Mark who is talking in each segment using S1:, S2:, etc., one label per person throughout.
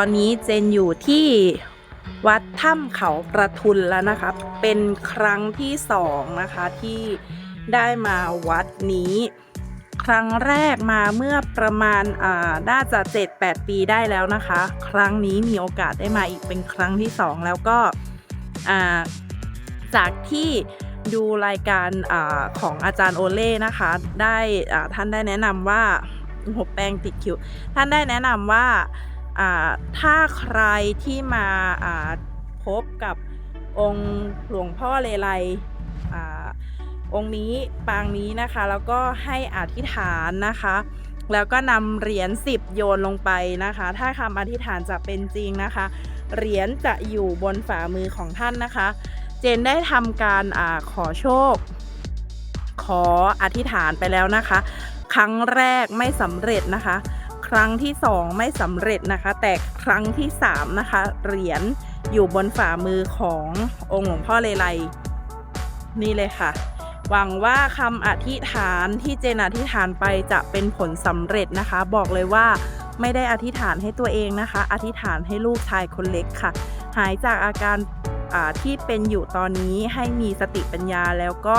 S1: อนนี้เจนอยู่ที่วัดถ้ำเขาประทุนแล้วนะคะ เป็นครั้งที่สองนะคะที่ได้มาวัดนี้ ครั้งแรกมาเมื่อประมาณอ่าน่าจะ7-8 ปีได้แล้วนะคะ ครั้งนี้มีโอกาสได้มาอีกเป็นครั้งที่สองแล้วก็อ่าจากที่ดูรายการอาของอาจารย์โอเล่นะคะ ได้อ่าท่านได้แนะนำว่าหัวแป้งติดคิว ท่านได้แนะนำว่า ถ้าใครที่มาพบกับองค์หลวงพ่อเลไลองค์นี้ปางนี้นะคะ แล้วก็ให้อธิษฐานนะคะ แล้วก็นำเหรียญ10โยนลงไปนะคะ ถ้าคำอธิษฐานจะเป็นจริงนะคะ เหรียญจะอยู่บนฝ่ามือของท่านนะคะ เจนได้ทำการอขอโชค ขออธิษฐานไปแล้วนะคะ ครั้งแรกไม่สำเร็จนะคะ ครั้งที่สองไม่สำเร็จนะคะ แต่ครั้งที่สามนะคะ เหรียญอยู่บนฝ่ามือขององค์หลวงพ่อเลไลนี่เลยค่ะ หวังว่าคำอธิษฐานที่เจนอธิษฐานไปจะเป็นผลสำเร็จนะคะ บอกเลยว่าไม่ได้อธิษฐานให้ตัวเองนะคะ อธิษฐานให้ลูกชายคนเล็กค่ะ หายจากอาการที่เป็นอยู่ตอนนี้ให้มีสติปัญญาแล้วก็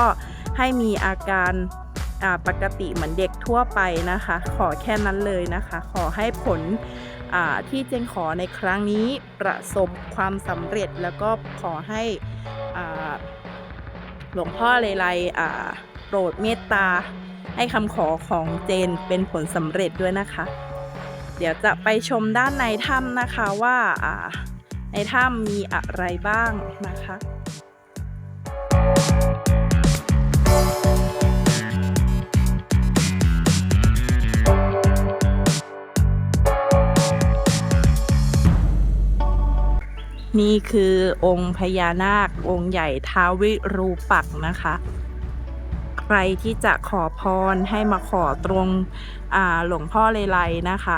S1: ให้มีอาการ ปกติเหมือนเด็กทั่วไปนะคะ ขอแค่นั้นเลยนะคะ ขอให้ผลที่เจนขอในครั้งนี้ประสบความสำเร็จแล้วก็ขอให้หลวงพ่อเลไลโปรดเมตตา ให้คำขอของเจนเป็นผลสำเร็จด้วยนะคะ เดี๋ยวจะไปชมด้านในถ้ำนะคะว่าในถ้ำมีอะไรบ้างนะคะ นี่คือองค์พญานาค องค์ใหญ่ท้าววิรูปักษ์นะคะ ใครที่จะขอพรให้มาขอตรงหลวงพ่อเลไลนะคะ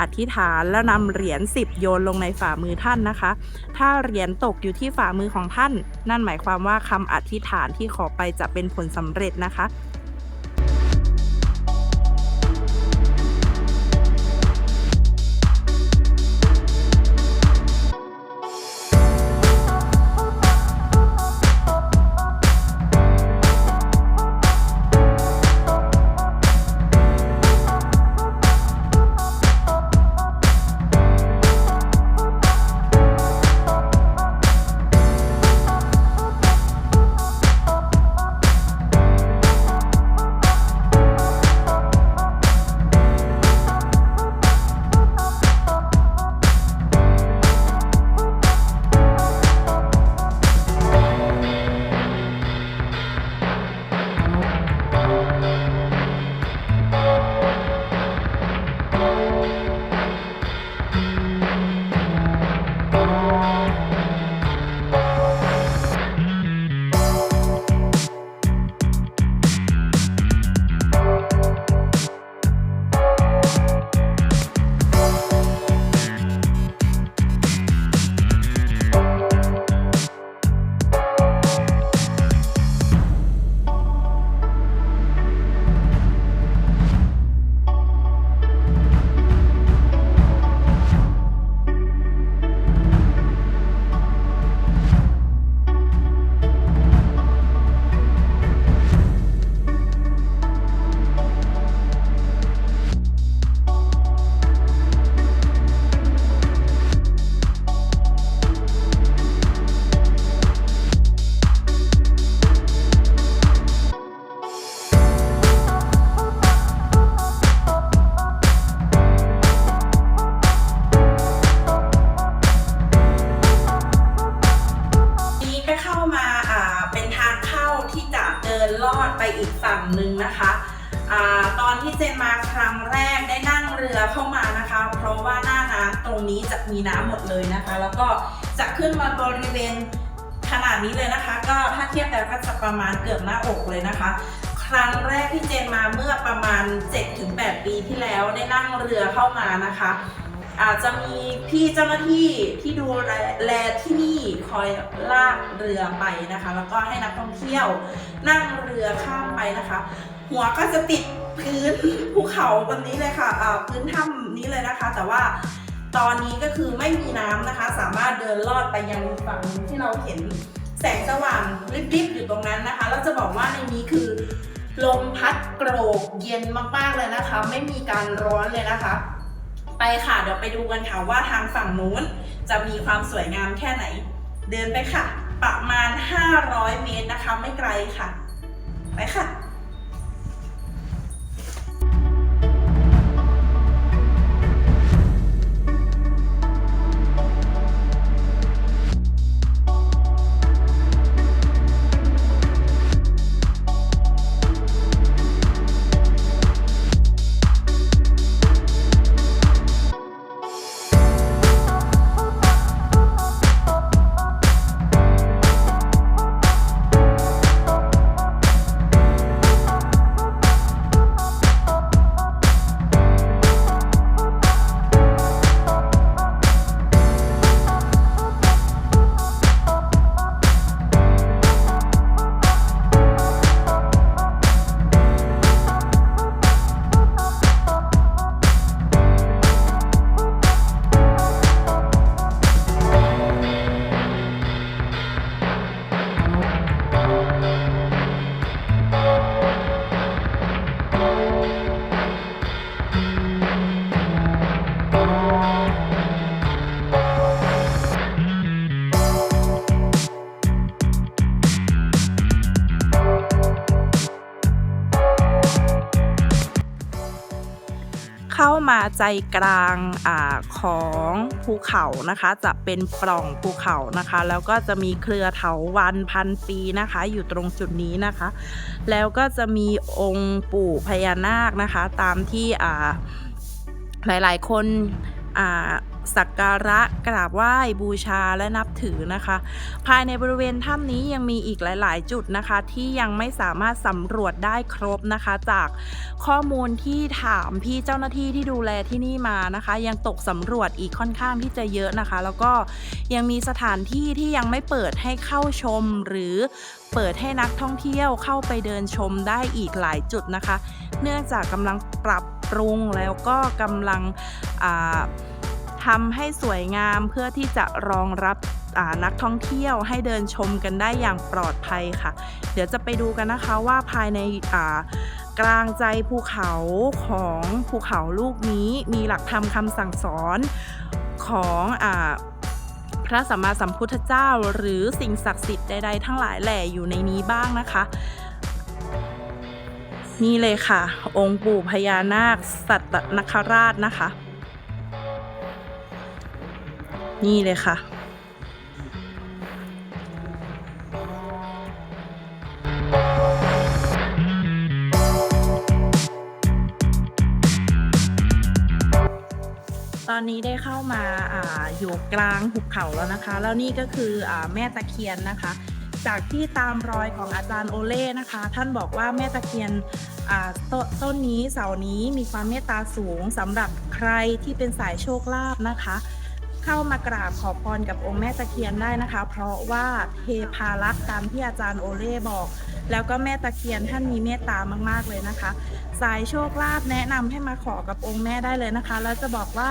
S1: อธิษฐานแล้วนำเหรียญ10โยนลงในฝ่ามือท่านนะคะ ถ้าเหรียญตกอยู่ที่ฝ่ามือของท่าน นั่นหมายความว่าคำอธิษฐานที่ขอไปจะเป็นผลสำเร็จนะคะ ก็จะขึ้นมาบริเวณขนาดนี้เลยนะคะ ก็ถ้าเทียบแล้วก็จะประมาณเกือบหน้าอกเลยนะคะ ครั้งแรกที่เจนมาเมื่อประมาณ 7-8 ปีที่แล้วได้นั่งเรือเข้ามานะคะ อาจจะมีพี่เจ้าหน้าที่ที่ดูแลแลที่นี่คอยลากเรือไปนะคะ แล้วก็ให้นักท่องเที่ยวนั่งเรือข้ามไปนะคะ หัวก็จะติดพื้นภูเขาแบบนี้เลยค่ะพื้นถ้ำนี้เลยนะคะ แต่ว่า ตอนนี้ก็คือไม่มีน้ำนะคะ สามารถเดินลอดไปยังฝั่งที่เราเห็นแสงสว่างริบๆอยู่ตรงนั้นนะคะแล้วจะบอกว่าในนี้คือ ลมพัดโกรกเย็นมากๆเลยนะคะ ไม่มีการร้อนเลยนะคะ ไปค่ะเดี๋ยวไปดูกันค่ะว่าทางฝั่งนู้นจะมีความสวยงามแค่ไหน เดินไปค่ะ ประมาณ 500 เมตรนะคะ ไม่ไกลค่ะ ไปค่ะ ใจกลางอของภูเขานะคะ จะเป็นปล่องภูเขานะคะ แล้วก็จะมีเครือเถาวันพันปีนะคะ อยู่ตรงจุดนี้นะคะ แล้วก็จะมีองค์ปู่พญานาคนะคะ ตามที่หลาหลายๆคนอ่า สักการะกราบไหว้บูชาและนับถือนะคะ ภายในบริเวณถ้ำนี้ยังมีอีกหลาย ๆ จุดนะคะ ที่ยังไม่สามารถสำรวจได้ครบนะคะ จากข้อมูลที่ถามพี่เจ้าหน้าที่ที่ดูแลที่นี่มานะคะ ยังตกสำรวจอีกค่อนข้างที่จะเยอะนะคะ แล้วก็ยังมีสถานที่ที่ยังไม่เปิดให้เข้าชมหรือเปิดให้นักท่องเที่ยวเข้าไปเดินชมได้อีกหลายจุดนะคะ เนื่องจากกำลังปรับปรุงแล้วก็กำลังอ่า ทำให้สวยงามเพื่อที่จะรองรับนักท่องเที่ยวให้เดินชมกันได้อย่างปลอดภัยค่ะ เดี๋ยวจะไปดูกันนะคะว่าภายในกลางใจภูเขาของภูเขาลูกนี้มีหลักธรรมคำสั่งสอนของอพระสัมมาสัมพุทธเจ้า หรือสิ่งศักดิ์สิทธิ์ใดๆทั้งหลายแหล่อยู่ในนี้บ้างนะคะ นี่เลยค่ะ องค์ปู่พญานาคสัตนคราชนะคะ นี่เลยค่ะตอนนี้ได้เข้ามาอาอยู่กลางหุบเขาแล้วนะคะ แล้วนี่ก็คืออแม่ตะเคียนนะคะ จากที่ตามรอยของอาจารย์โอเล่นะคะ ท่านบอกว่าแม่ตะเคียนตต้นนี้เสานี้มีความเมตตาสูงสำหรับใครที่เป็นสายโชคลาภนะคะ เข้ามากราบขอพรกับองค์แม่ตะเคียนได้นะคะ เพราะว่าเทพารักษ์ตามที่อาจารย์โอเล่บอก แล้วก็แม่ตะเคียนท่านมีเมตตามากๆเลยนะคะ สายโชคลาภแนะนำให้มาขอกับองค์แม่ได้เลยนะคะ แล้วจะบอกว่า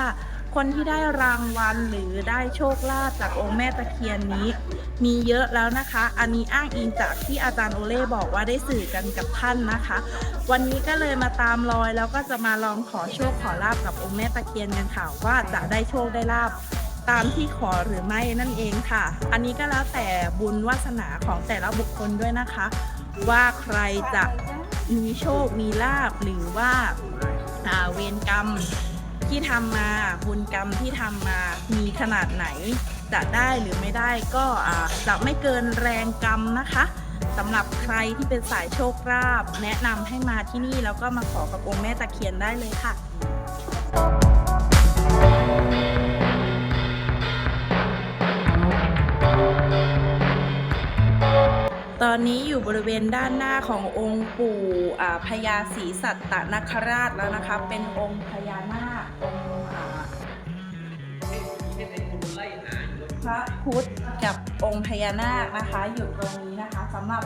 S1: คนที่ได้รางวัลหรือได้โชคลาภจากองค์แม่ตะเคียนนี้ มีเยอะแล้วนะคะ อันนี้อ้างอิงจากที่อาจารย์โอเล่บอกว่าได้สื่อกันกับท่านนะคะ วันนี้ก็เลยมาตามรอยแล้วก็จะมาลองขอโชคขอลาบกับองค์แม่ตะเคียนกันค่ะว่าจะได้โชคได้ลาบ ตามที่ขอหรือไม่นั่นเองค่ะ อันนี้ก็แล้วแต่บุญวาสนาของแต่ละบุคคลด้วยนะคะ ว่าใครจะมีโชค มีลาบหรือว่าอาเวรกรรมที่ทำมาบุญกรรมที่ทำมามีขนาดไหน จะได้หรือไม่ได้ก็อาจะไม่เกินแรงกรรมนะคะสำหรับใครที่เป็นสายโชคลาภแนะนำให้มาที่นี่แล้วก็มาขอกับองค์แม่ตะเคียนได้เลยค่ะ นี้อยู่บริเวณด้านหน้าขององค์ปู่พญาศรีสัตตนคราชแล้วนะคะ เป็นองค์พญานาคองค์พระพุทธกับองค์พญานาคนะคะ อยู่ตรงนี้นะคะสำหรับ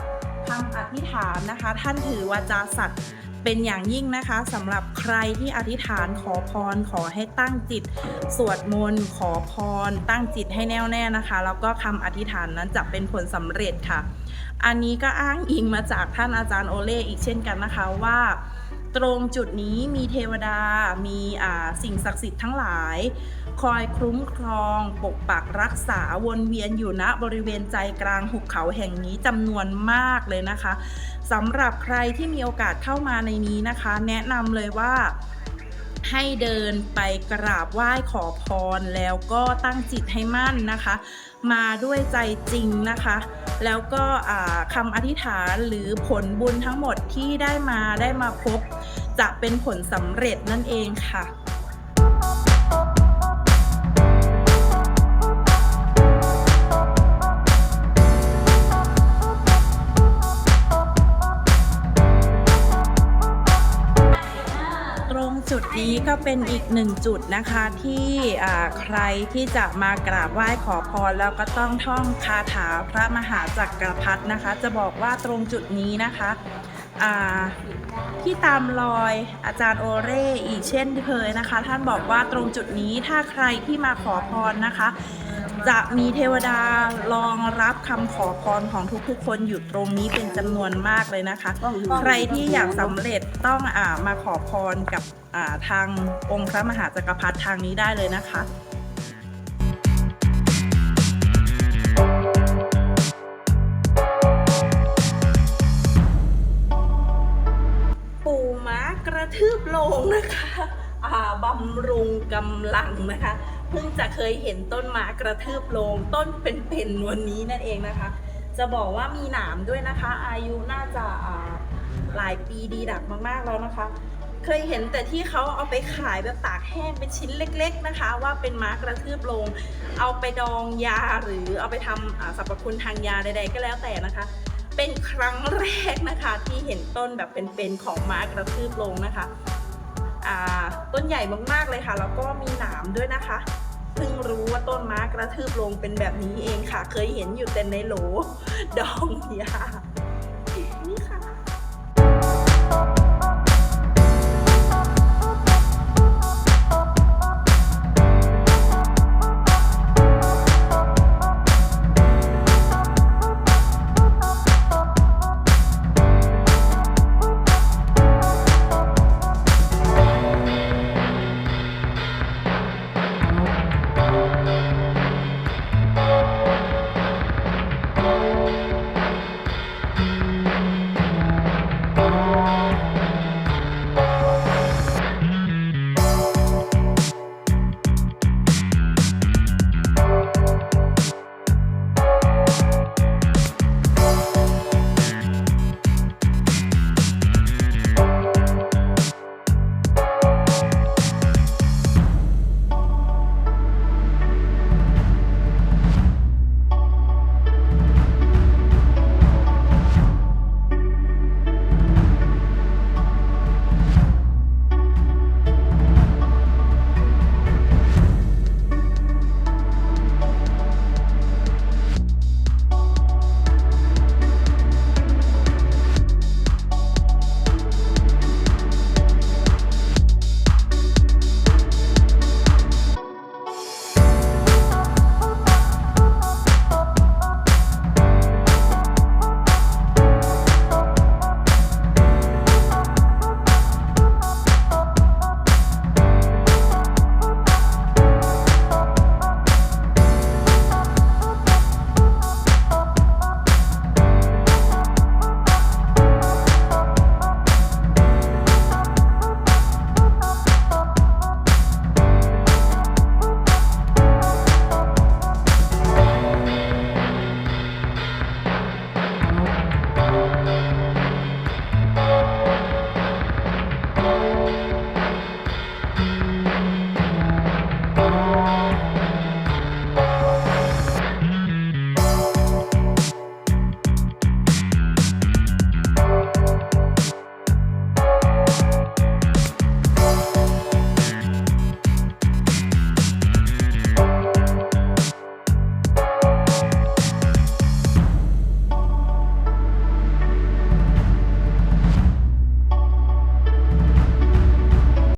S1: คำอธิษฐานนะคะ ท่านถือวาจาสัตว์ เป็นอย่างยิ่งนะคะสำหรับใครที่อธิษฐานขอพร ขอให้ตั้งจิต สวดมนต์ขอพร ตั้งจิตให้แน่วแน่นะคะ แล้วก็คำอธิษฐานนั้นจะเป็นผลสำเร็จค่ะ อันนี้ก็อ้างอิงมาจากท่านอาจารย์โอเล่อีกเช่นกันนะคะว่าตรงจุดนี้มีเทวดา มีอ่าสิ่งศักดิ์สิทธิ์ทั้งหลาย คอยคุ้มครอง ปกปักรักษาวนเวียนอยู่ณบริเวณใจกลางหุบเขาแห่งนี้จำนวนมากเลยนะคะสำหรับใครที่มีโอกาสเข้ามาในนี้นะคะ แนะนำเลยว่าให้เดินไปกราบไหว้ขอพรแล้วก็ตั้งจิตให้มั่นนะคะ มาด้วยใจจริงนะคะ แล้วก็คำอธิษฐานหรือผลบุญทั้งหมดที่ได้มาได้มาพบ จะเป็นผลสำเร็จนั่นเองค่ะ นี้ก็เป็นอีกหนึ่งจุดนะคะที่ใครที่จะมากราบไหว้ขอพรแล้วก็ต้องท่องคาถาพระมหาจักรพรรดินะคะ จะบอกว่าตรงจุดนี้นะคะที่ตามรอยอาจารย์โอเร่อีกเช่นเคยนะคะ ท่านบอกว่าตรงจุดนี้ถ้าใครที่มาขอพรนะคะ จะมีเทวดารองรับคำขอพรของทุกๆ คนอยู่ตรงนี้เป็นจำนวนมากเลยนะคะ ใครที่อยากสำเร็จต้องอามาขอพรกับอ่าทางองค์พระมหาจักรพรรดิทางนี้ได้เลยนะคะ ปู่ม้ากระทืบโลงนะคะอ่าบำรุงกำลังนะคะ เพิ่งจะเคยเห็นต้นม้ากระทืบลง ต้นเป็นๆวันนี้นั่นเองนะคะ จะบอกว่ามีหนามด้วยนะคะ อายุน่าจะหลายปีดีดักมากๆแล้วนะคะ เคยเห็นแต่ที่เขาเอาไปขายแบบตากแห้งเป็นชิ้นเล็ก ๆนะคะ ว่าเป็นม้ากระทืบลง เอาไปดองยาหรือเอาไปทำสรรพคุณทางยาใด ๆ ก็แล้วแต่นะคะ เป็นครั้งแรกนะคะที่เห็นต้นแบบเป็นๆของม้ากระทืบลงนะคะ ต้นใหญ่มากๆเลยค่ะ แล้วก็มีหนามด้วยนะคะ เพิ่งรู้ว่าต้นม้ากระทืบลงเป็นแบบนี้เองค่ะ เคยเห็นอยู่แต่ในโหลดองยา